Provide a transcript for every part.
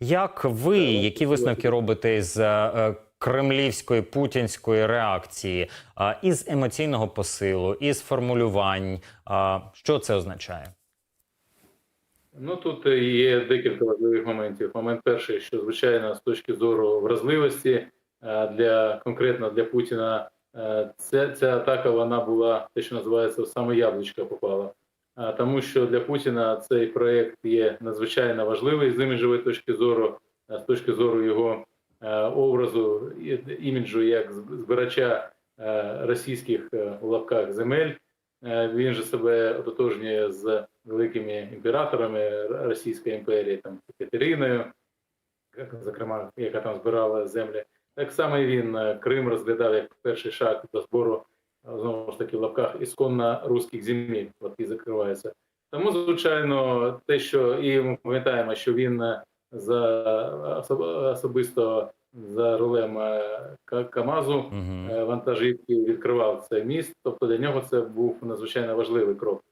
Як ви, які висновки робите з е, кремлівської путінської реакції, із емоційного посилу, із формулювань? Що це означає? Ну тут є декілька важливих моментів. Момент перший, що звичайно, з точки зору вразливості е, для конкретно для Путіна, е, ця, ця атака вона була те, що називається саме яблучко попала. Тому що для Путіна цей проект є надзвичайно важливий з іміджової точки зору, з точки зору його образу іміджу як збирача російських в лапках земель. Він же себе ототожнює з великими імператорами Російської імперії, там Катериною, зокрема, яка там збирала землі. Так само і він Крим розглядав як перший шаг до збору знову ж таки в лапках ісконно руських земель, лапки закриваються. Тому, звичайно, те, що і ми пам'ятаємо, що він е, за особисто за рулем е, КАМАЗу е, вантажівки відкривав цей міст. Тобто для нього це був надзвичайно важливий крок.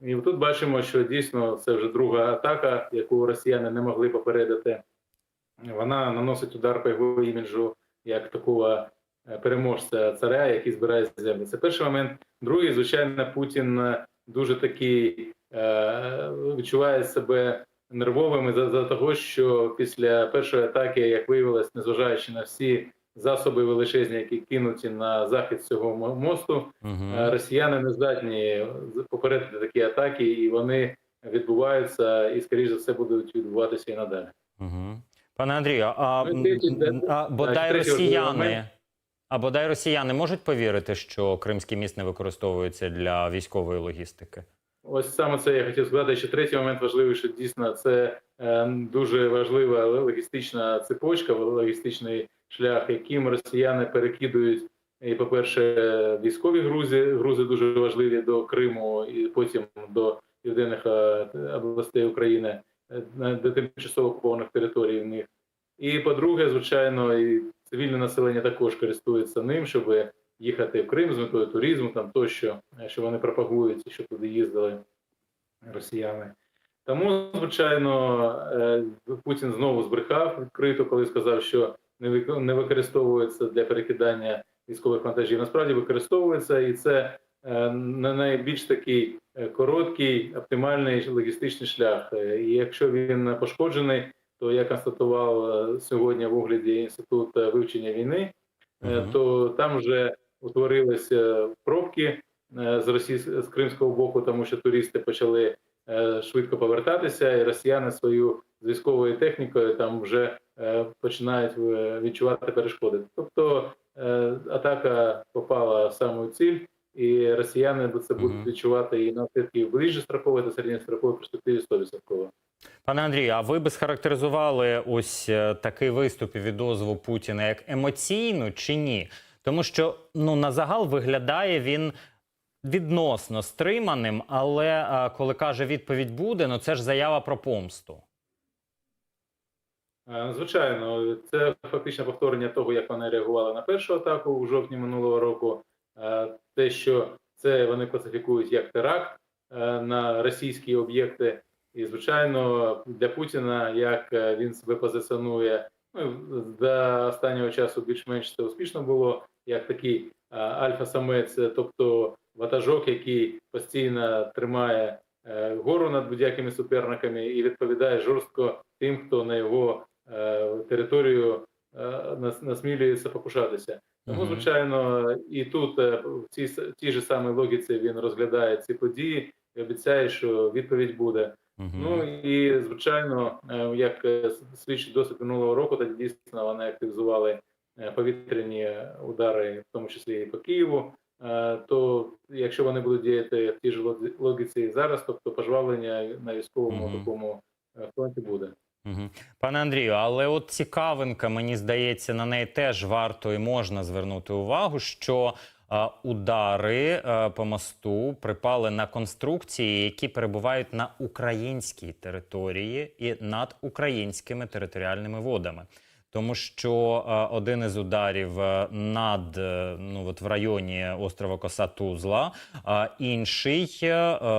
І тут бачимо, що дійсно це вже друга атака, яку росіяни не могли попередити. Вона наносить удар по його іміджу як такого переможця царя, який збирає землю. Це перший момент. Другий, звичайно, Путін е, дуже такий е, відчуває себе нервовим за, за того, що після першої атаки, як виявилось, незважаючи на всі засоби величезні, які кинуті на захід цього мосту, Е, Росіяни не здатні попередити такі атаки, і вони відбуваються, і скоріш за все будуть відбуватися і надалі. Угу. Пане Андрію, а, Ну, а бодай росіяни, момент. А бодай росіяни можуть повірити, що Кримський міст не використовується для військової логістики? Ось саме це я хотів сказати. Ще третій момент важливий, що дійсно це е, дуже важлива логістична цепочка, логістичний шлях, яким росіяни перекидують. І, по-перше, військові грузи, грузи дуже важливі до Криму, і потім до південних е, областей України, е, до тимчасово окупованих територій в них. І по-друге, звичайно, і цивільне населення також користується ним, щоб їхати в Крим з метою туризму, там тощо, е, що вони пропагують, і що туди їздили росіяни. Тому, звичайно, е, Путін знову збрехав відкрито, коли сказав, що не вик- використовується для перекидання військових вантажів. Насправді використовується, і це е, на найбільш такий короткий, оптимальний логістичний шлях. І якщо він пошкоджений, то я констатував е, сьогодні в огляді інститут вивчення війни, Мгм. то там вже утворилися пробки е, з російсь... з кримського боку, тому що туристи почали швидко повертатися, і росіяни свою з військовою технікою там вже починають відчувати перешкоди. Тобто атака попала в саму ціль, і росіяни це будуть відчувати і наслідки в ближчостроковій та середньостроковій перспективі 100%. Пане Андрію, а ви би схарактеризували ось е, такий виступ і відозву Путіна як емоційну чи ні? Тому що ну на загал виглядає він відносно стриманим, але е, коли каже відповідь буде, ну це ж заява про помсту. Е, Звичайно, це фактично повторення того, як вони реагували на першу атаку у жовтні минулого року. Те, що це вони класифікують як теракт на російські об'єкти, і звичайно для Путіна, як е, він себе позиціонує, ну до останнього часу більш-менш це успішно було, як такий е, альфа-самець, тобто ватажок, який постійно тримає е, гору над будь-якими суперниками і відповідає жорстко тим, хто на його територію насмілюється покушатися. Тому, звичайно, і тут в цій тій же самій логіці він розглядає ці події і обіцяє, що відповідь буде. Мгм. Ну і звичайно, е, як е, свідчить досвід минулого року, тоді дійсно вони активізували е, повітряні удари, в тому числі і по Києву. То якщо вони будуть діяти в тій логі- логіці і зараз, тобто пожвавлення на військовому Мгм. такому фронті буде. Пане Андрію, але от цікавинка, мені здається, на неї теж варто і можна звернути увагу, що удари е, по мосту припали на конструкції, які перебувають на українській території і над українськими територіальними водами. Тому що е, один із ударів е, над ну от в районі острова Коса Тузла, а інший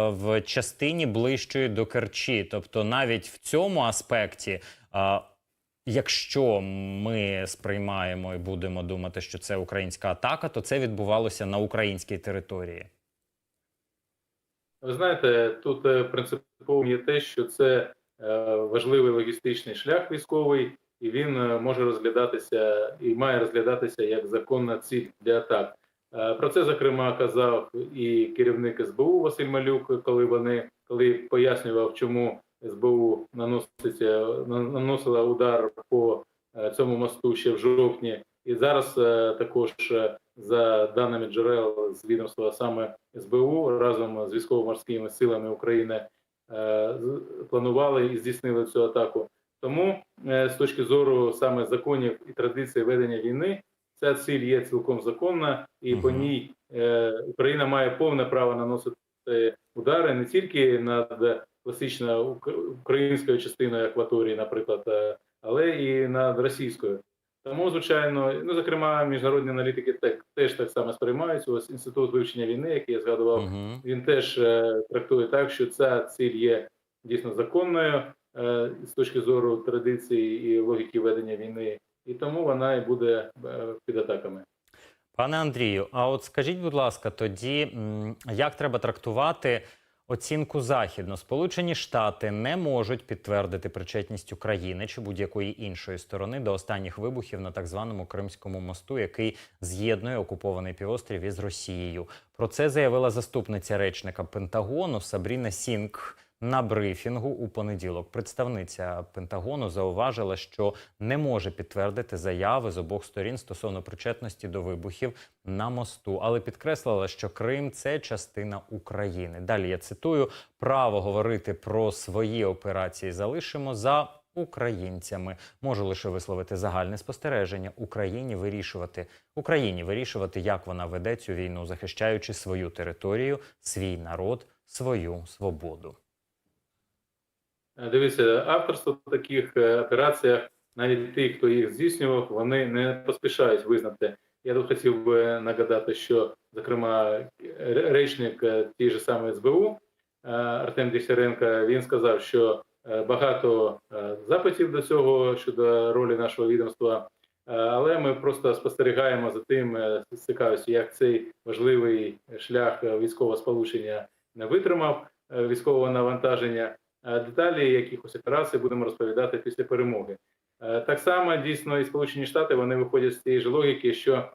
в частині ближчої до Керчі. Тобто, навіть в цьому аспекті якщо ми сприймаємо і будемо думати, що це українська атака, то це відбувалося на українській території. Ви знаєте, тут е, принципово є те, що це е, важливий логістичний шлях військовий, і він е, може розглядатися і має розглядатися як законна ціль для атак. Про це зокрема казав і керівник СБУ Василь Малюк, коли вони коли пояснював, чому СБУ наноситься на- наносила удар по е, цьому мосту ще в жовтні. І зараз е, також е, за даними джерел з відомства саме СБУ разом з військово-морськими силами України планували і здійснили цю атаку. Тому з точки зору саме законів і традицій ведення війни, ця ціль є цілком законна, і по ній Україна має повне право наносити удари не тільки над класично ук- українською частиною акваторії, наприклад, е, але і над російською. Тому, звичайно, ну зокрема, міжнародні аналітики так, теж так само сприймають. Ось інститут вивчення війни, який я згадував, Угу. він теж е, трактує так, що ця ціль є дійсно законною е, з точки зору традиції і логіки ведення війни, і тому вона і буде е, під атаками. Пане Андрію, а от скажіть, будь ласка, тоді як треба трактувати оцінку західну? Сполучені Штати не можуть підтвердити причетність України чи будь-якої іншої сторони до останніх вибухів на так званому Кримському мосту, який з'єднує окупований півострів із Росією. Про це заявила заступниця речника Пентагону Сабріна Сінг. На брифінгу у понеділок представниця Пентагону зауважила, що не може підтвердити заяви з обох сторін стосовно причетності до вибухів на мосту, але підкреслила, що Крим це частина України. Далі я цитую: право говорити про свої операції залишимо за. Українцями можу лише висловити загальне спостереження Україні вирішувати Україні вирішувати, як вона веде цю війну, захищаючи свою територію, свій народ, свою свободу. Е, Дивіться, авторство в таких е, операціях, навіть ті, хто їх здійснював, вони не поспішають визнати. Я тут хотів би нагадати, що, зокрема, речник е, тієї ж самої СБУ Артем Дісяренко, він сказав, що багато запитів до цього щодо ролі нашого відомства, але ми просто спостерігаємо за тим, цікавістю, як цей важливий шлях військового сполучення не витримав військового навантаження. Е, Деталі якихось операцій будемо розповідати після перемоги. Е, Так само дійсно і Сполучені Штати вони виходять з цієї ж логіки, що,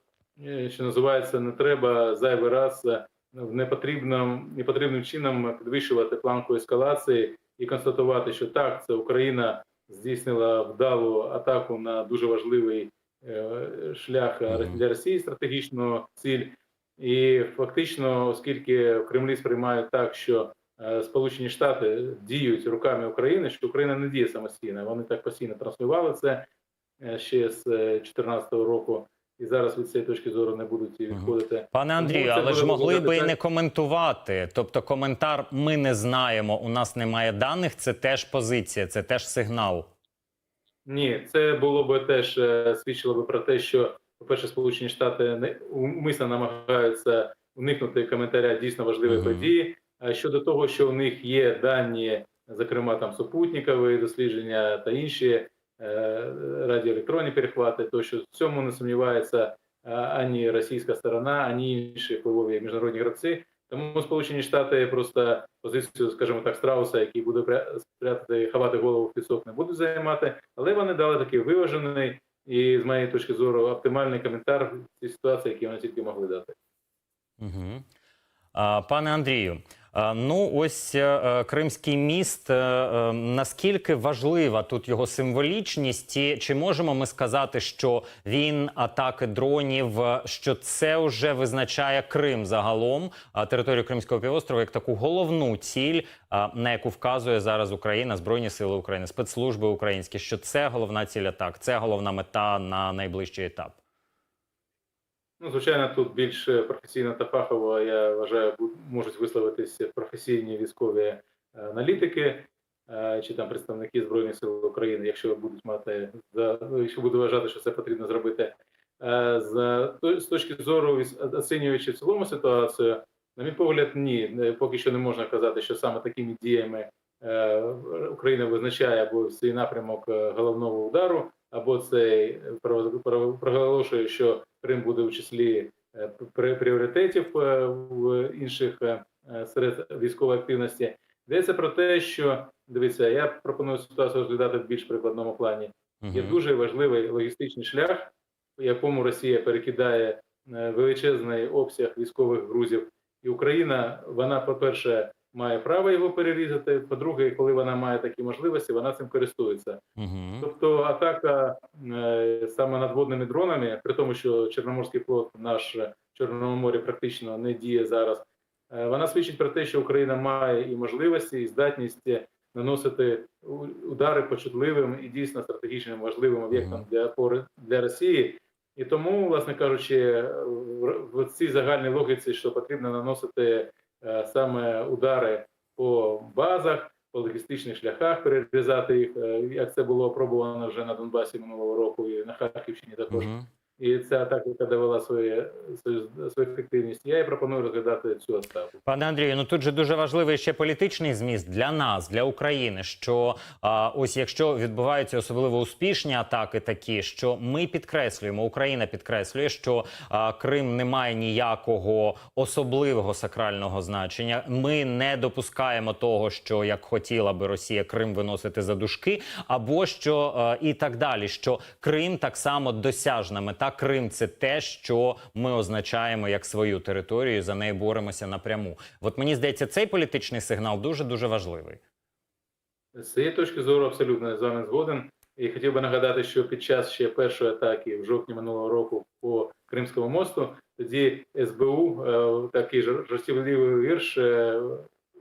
е, що називається, не треба зайвий раз в непотрібним, непотрібним чином підвищувати планку ескалації і констатувати, що так, це Україна здійснила вдалу атаку на дуже важливий шлях для Росії стратегічну ціль. І фактично, оскільки в Кремлі сприймають так, що Сполучені Штати діють руками України, що Україна не діє самостійно. Вони так постійно транслювали це е, ще з 2014 року, і зараз від цієї точки зору не будуть відходити. Пане Андрію, але ж могли би і не коментувати. Тобто, коментар ми не знаємо, у нас немає даних. Це теж позиція, це теж сигнал. Ні, це було би теж е, свідчило би про те, що, по-перше, Сполучені Штати не умисно намагаються уникнути коментаря дійсно важливої Мгм. події. Щодо того, що у них є дані, зокрема там супутникові дослідження та інші е, радіоелектронні перехвати, то що в цьому не сумнівається е, ані російська сторона, ані інші впливові міжнародні гравці. Тому Сполучені Штати просто позицію, скажімо так, страуса, який буде пря- спрятати, ховати голову в пісок, не будуть займати. Але вони дали такий виважений і, з моєї точки зору, оптимальний коментар в цій ситуації, який вони тільки могли дати. Угу. А, пане Андрію, ну ось е, е, Кримський міст. е, е, наскільки важлива тут його символічність? І чи можемо ми сказати, що він атаки дронів, е, що це вже визначає Крим загалом, територію Кримського півострова як таку головну ціль, на яку вказує зараз Україна, Збройні Сили України, спецслужби українські, що це головна ціль атак, це головна мета на найближчий етап. Ну, звичайно, тут більш е, професійно та фахово, я вважаю, можуть висловитися професійні військові е, аналітики е, чи там представники Збройних сил України, якщо будуть мати за якщо будуть вважати, що це потрібно зробити. З, то- з точки зору оцінюючи в цілому ситуацію, на мій погляд, ні, поки що не можна казати, що саме такими діями Україна визначає або свій напрямок головного удару. або це про- про- проголошує, що Крим буде в числі е, пріоритетів е, в інших е, серед військової активності. Йдеться про те, що дивіться, я пропоную ситуацію розглядати в більш прикладному плані. Є дуже важливий логістичний шлях, по якому Росія перекидає величезний обсяг військових грузів, і Україна, вона, по-перше, має право його перерізати. По-друге, коли вона має такі можливості, вона цим користується. Мгм. Тобто атака е, саме надводними дронами, при тому, що Чорноморський флот наш в Чорному морі практично не діє зараз. е, Вона свідчить про те, що Україна має і можливості, і здатність наносити удари по чутливим і дійсно стратегічним важливим об'єктам для пори- для Росії. І тому, власне кажучи, в- цій загальній логіці, що потрібно наносити саме удари по базах, по логістичних шляхах, перерізати їх, е, як це було опробовано вже на Донбасі минулого року і на Харківщині також. Мгм. І ця тактика довела своє, свою, свою ефективність. Я і пропоную розглядати цю атаку. Пане Андрію, ну тут же дуже важливий ще політичний зміст для нас, для України. Що а, ось якщо відбуваються особливо успішні атаки, такі що ми підкреслюємо, Україна підкреслює, що а, Крим не має ніякого особливого сакрального значення. Ми не допускаємо того, що як хотіла би Росія Крим виносити за дужки, або що а, і так далі. Що Крим так само досяжна мета. Крим це те, що ми означаємо як свою територію. За неї боремося напряму. От мені здається, цей політичний сигнал дуже дуже важливий. З цієї точки зору абсолютно з вами згоден. І хотів би нагадати, що під час ще першої атаки в жовтні минулого року по Кримському мосту тоді СБУ е, такий жар- жартівливий вірш е,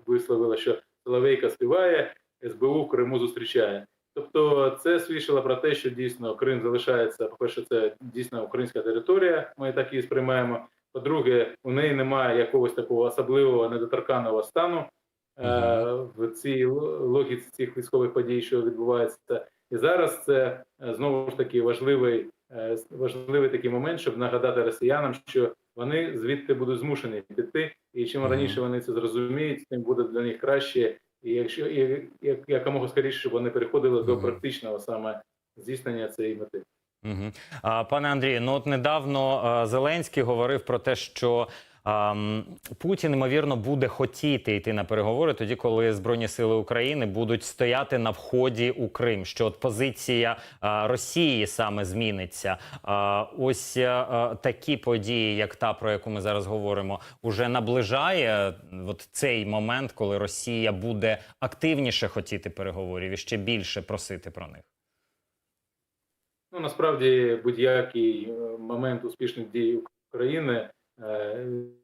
висловила, що Соловейка співає, СБУ в Криму зустрічає. Тобто це свідчило про те, що дійсно Крим залишається. По-перше, це дійсно українська територія. Ми так її сприймаємо. По-друге, у неї немає якогось такого особливого недоторканого стану е, в цій логіці цих військових подій, що відбувається. І зараз це е, знову ж таки важливий, е, важливий такий момент, щоб нагадати росіянам, що вони звідти будуть змушені піти, і чим раніше вони це зрозуміють, тим буде для них краще. І якщо і, як, якомога скоріше, щоб вони переходили до практичного саме здійснення цієї мети. Угу. А, пане Андрію, ну от недавно Зеленський говорив про те, що Путін ймовірно буде хотіти йти на переговори тоді, коли збройні сили України будуть стояти на вході у Крим. Що от позиція Росії саме зміниться. Ось такі події, як та про яку ми зараз говоримо, уже наближає от цей момент, коли Росія буде активніше хотіти переговорів і ще більше просити про них. Ну насправді будь-який е, момент успішних дій України е,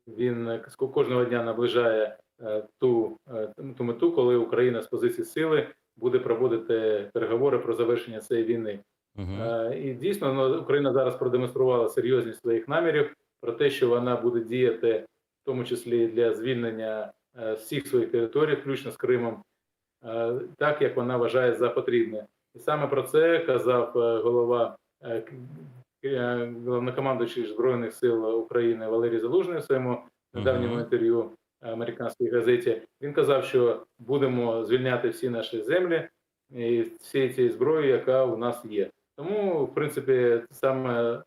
він ко- кожного дня наближає е, ту, е, ту мету, коли Україна з позиції сили буде проводити переговори про завершення цієї війни. Угу. Е, І дійсно ну, Україна зараз продемонструвала серйозність своїх намірів про те, що вона буде діяти, в тому числі для звільнення е, всіх своїх територій, включно з Кримом, е, так як вона вважає за потрібне. І саме про це казав е, голова е, е, головнокомандуючий Збройних сил України Валерій Залужний в своєму недавньому інтерв'ю американській газеті. Він казав, що будемо звільняти всі наші землі і всі цієї зброї, яка у нас є. Тому, в принципі, саме е,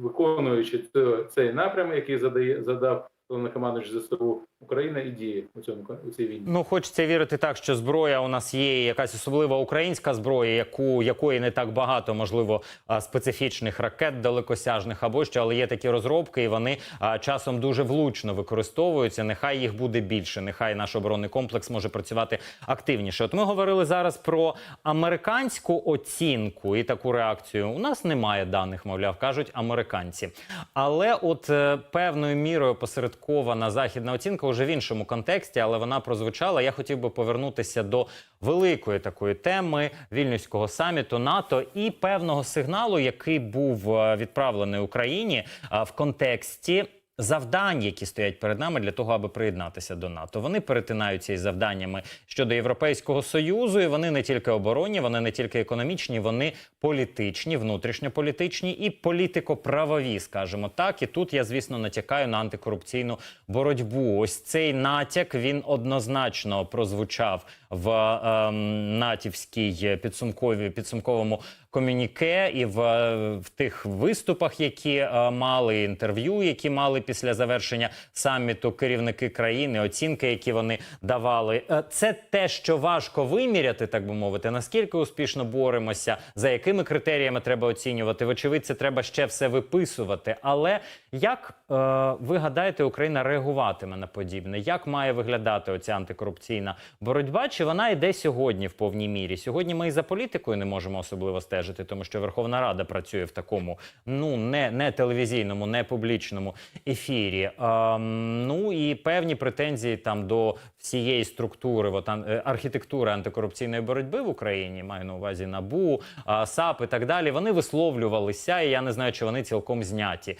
виконуючи це- цей напрям, який задає задав головнокомандуючий ЗСУ, Україна і діє у цьому у цій війні. Ну, хочеться вірити так, що зброя у нас є якась особлива українська зброя, яку якої не так багато, можливо, специфічних ракет далекосяжних або що, але є такі розробки, і вони часом дуже влучно використовуються. Нехай їх буде більше. Нехай наш оборонний комплекс може працювати активніше. От ми говорили зараз про американську оцінку і таку реакцію. У нас немає даних, мовляв, кажуть американці. Але от е, певною мірою посередкована західна оцінка вже в іншому контексті, але вона прозвучала. Я хотів би повернутися до великої такої теми вільнюського саміту НАТО і певного сигналу, який був е, відправлений Україні е, в контексті. Завдань, які стоять перед нами для того, аби приєднатися до НАТО, вони перетинаються із завданнями щодо Європейського союзу. І вони не тільки оборонні, вони не тільки економічні, вони політичні, внутрішньополітичні і політико-правові, скажімо так. І тут я, звісно, натякаю на антикорупційну боротьбу. Ось цей натяк він однозначно прозвучав в ем, натівській підсумковій підсумковому комюніке і в, е, в тих виступах, які е, мали інтерв'ю, які мали після завершення саміту керівники країни, оцінки, які вони давали. Е, Це те, що важко виміряти, так би мовити. Наскільки успішно боремося, за якими критеріями треба оцінювати? Вочевидь, це треба ще все виписувати. Але як е, ви гадаєте, Україна реагуватиме на подібне? Як має виглядати оця антикорупційна боротьба? Чи вона йде сьогодні в повній мірі? Сьогодні ми і за політикою не можемо особливо стежити, тому що Верховна Рада працює в такому ну не, не телевізійному, не публічному ефірі. Ем, ну і певні претензії там до всієї структури, от, е, архітектури антикорупційної боротьби в Україні, маю на увазі НАБУ, а, САП і так далі. Вони висловлювалися, і я не знаю, чи вони цілком зняті.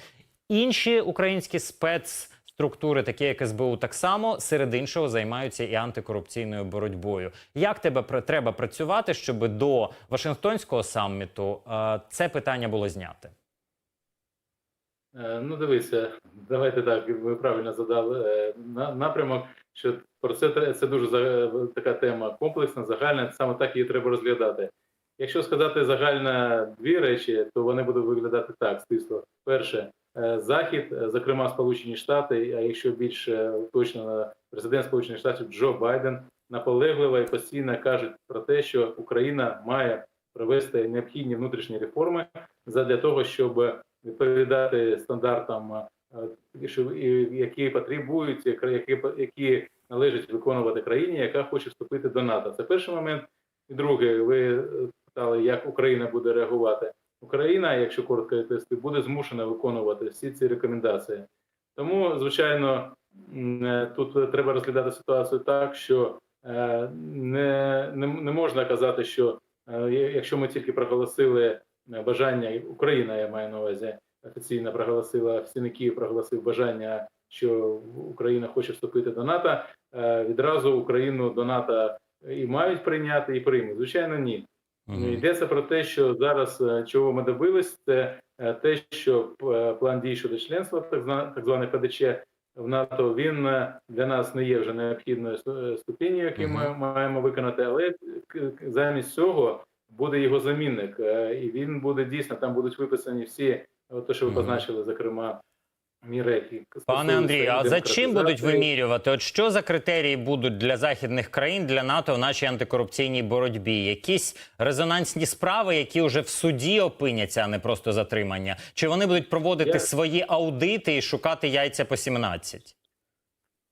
Інші українські спецструктури, такі як СБУ, так само серед іншого займаються і антикорупційною боротьбою. Як тебе треба працювати, щоб до Вашингтонського саміту е, це питання було зняте? Ну, дивися, давайте так. Ви правильно задали е, напрямок. Що про це це дуже така тема комплексна, загальна. Саме так її треба розглядати. Якщо сказати загально дві речі, то вони будуть виглядати так: стисло. Перше, захід, е, зокрема Сполучені Штати, а якщо більш е, точно президент Сполучених Штатів Джо Байден наполегливо і постійно кажуть про те, що Україна має провести необхідні внутрішні реформи задля того, щоб відповідати стандартам, е, які потребують, які які належить виконувати країні, яка хоче вступити до НАТО. Це перший момент. І друге, ви е, питали, як Україна буде реагувати. Україна, якщо коротко відповісти, буде змушена виконувати всі ці рекомендації. Тому, звичайно, е, тут треба розглядати ситуацію так, що е, не, не, не можна казати, що е, якщо ми тільки проголосили бажання Україна, я маю на увазі, офіційно проголосила всі Київ проголосив бажання, що Україна хоче вступити до НАТО. Відразу Україну до НАТО і мають прийняти, і приймуть. Звичайно, ні. Мгм. Йдеться про те, що зараз е, чого ми добились, це е, те, що е, план дій щодо членства, так званий званий ПДЧ в НАТО, він для нас не є вже необхідною сту- ступінню, яку ми маємо виконати, але замість цього буде його замінник, і він буде дійсно там будуть виписані всі, те, що ви позначили, зокрема. Міри, Пане Андрію, а за чим будуть вимірювати? От що за критерії будуть для західних країн для НАТО в нашій антикорупційній боротьбі? Якісь резонансні справи, які вже в суді опиняться, а не просто затримання? Чи вони будуть проводити Я- свої аудити і шукати яйця по 17?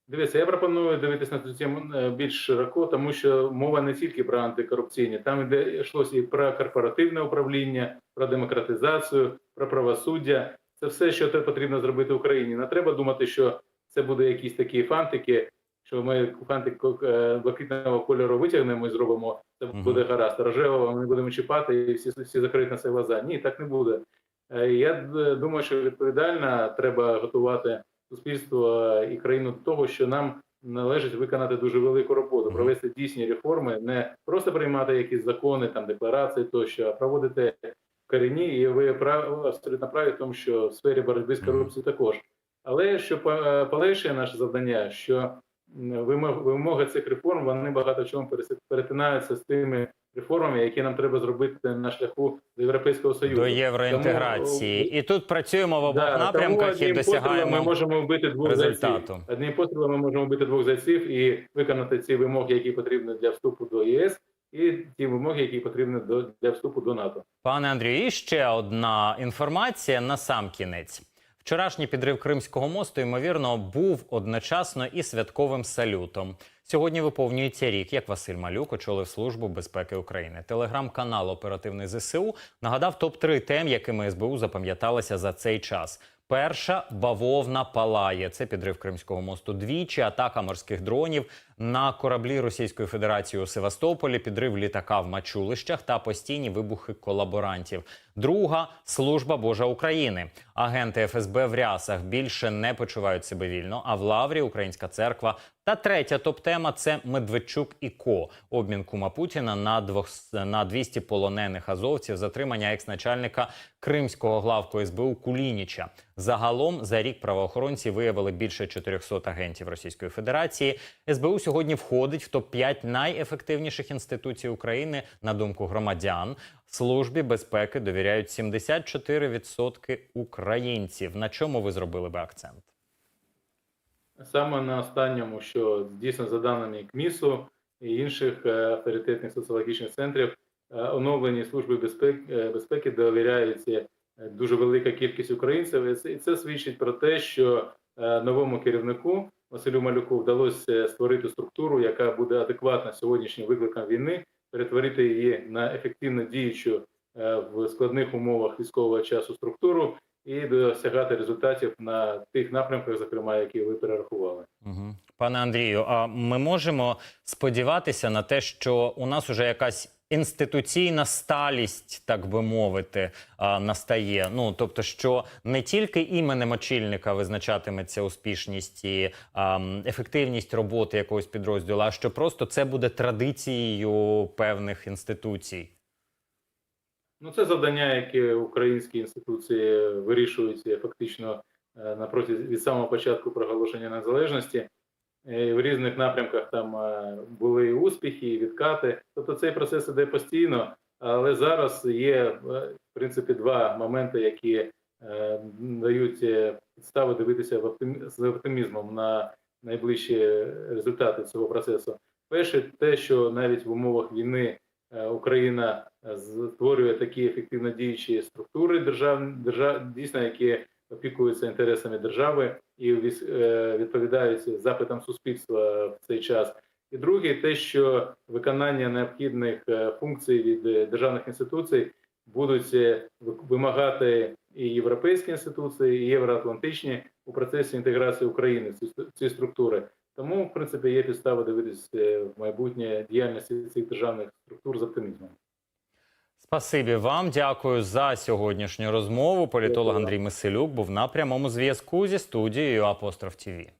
Дивіться, я пропоную дивитися на цю тему е, більш широко, тому що мова не тільки про антикорупційні, там іде йшлося і про корпоративне управління, про демократизацію, про правосуддя. Це все, що потрібно зробити Україні. Не треба думати, що це буде якісь такі фантики, що ми фантик е, блакитного кольору витягнемо і зробимо. Це буде гаразд. Рожевого ми будемо чіпати, і всі всі закриють на це глаза. Ні, так не буде. Е, Я думаю, що відповідально треба готувати суспільство і країну до того, що нам належить виконати дуже велику роботу, провести дійсні реформи, не просто приймати якісь закони, там декларації тощо, а проводити корінні. І ви прав абсолютно праві в тому, що в сфері боротьби з корупцією також. Але що по- полегшує наше завдання, що вимог- вимоги цих реформ вони багато в чому перетинаються з тими реформами, які нам треба зробити на шляху до європейського союзу. До євроінтеграції. Тому, І тут працюємо в обох Да, напрямках тому і пострілом ми можемо вбити двох результату. зайців. Одним пострілом ми можемо вбити двох зайців і виконати ці вимоги, які потрібні для вступу до ЄС, і ті вимоги, які потрібні до для вступу до НАТО. Пане Андрію, і ще одна інформація на сам кінець. Вчорашній підрив Кримського мосту, ймовірно, був одночасно і святковим салютом. Сьогодні виповнюється рік, як Василь Малюк очолив Службу безпеки України. Телеграм-канал Оперативний ЗСУ нагадав топ-3 тем, якими СБУ запам'яталася за цей час. Перша бавовна палає. Це підрив Кримського мосту двічі, атака морських дронів на кораблі Російської Федерації у Севастополі, підрив літака в Мачулищах та постійні вибухи колаборантів. Друга служба Божа України. Агенти ФСБ в рясах більше не почувають себе вільно. А в Лаврі Українська церква. Та третя топ-тема це Медведчук і Ко. Обмін кума Путіна на двох на 200 полонених азовців, затримання екс-начальника кримського главку СБУ Кулініча. Загалом за рік правоохоронці виявили більше 400 агентів Російської Федерації. СБУ сьогодні входить в топ 5 найефективніших інституцій України на думку громадян. Службі безпеки довіряють 74% українців. На чому ви зробили би акцент? Саме на останньому, що дійсно за даними КМІСу і інших е, авторитетних соціологічних центрів, е, оновлені служби безпеки, е, безпеки довіряється е, дуже велика кількість українців. І це, свідчить про те, що новому керівнику Василю Малюку вдалося створити структуру, яка буде адекватна сьогоднішнім викликам війни, перетворити її на ефективно діючу е, в складних умовах військового часу структуру і досягати результатів на тих напрямках, зокрема, які ви перерахували. Угу. Пане Андрію, а ми можемо сподіватися на те, що у нас уже якась інституційна сталість, так би мовити, настає. Ну тобто, що не тільки іменем очільника визначатиметься успішність і ефективність роботи якогось підрозділу, а що просто це буде традицією певних інституцій. Ну, це завдання, яке українські інституції вирішують е, фактично е, на від самого початку проголошення незалежності. Е, В різних напрямках там е, були успіхи, і відкати. Тобто цей процес іде постійно, але зараз є е, в принципі два моменти, які дають підстави дивитися з оптимізмом на найближчі результати цього процесу. Перше, те, що навіть в умовах війни Україна створює такі ефективно діючі структури держав, держав дійсно, які опікуються інтересами держави і е, відповідають запитам суспільства в цей час. І друге, те, що виконання необхідних е, функцій від е, державних інституцій будуть вимагати і європейські інституції, і євроатлантичні у процесі інтеграції України в ці, структури. Тому, в принципі, є підстава дивитися в майбутнє діяльності цих державних структур з оптимізмом. Спасибі вам, дякую за сьогоднішню розмову. Політолог Андрій Миселюк був на прямому зв'язку зі студією Апостроф ТІВІ.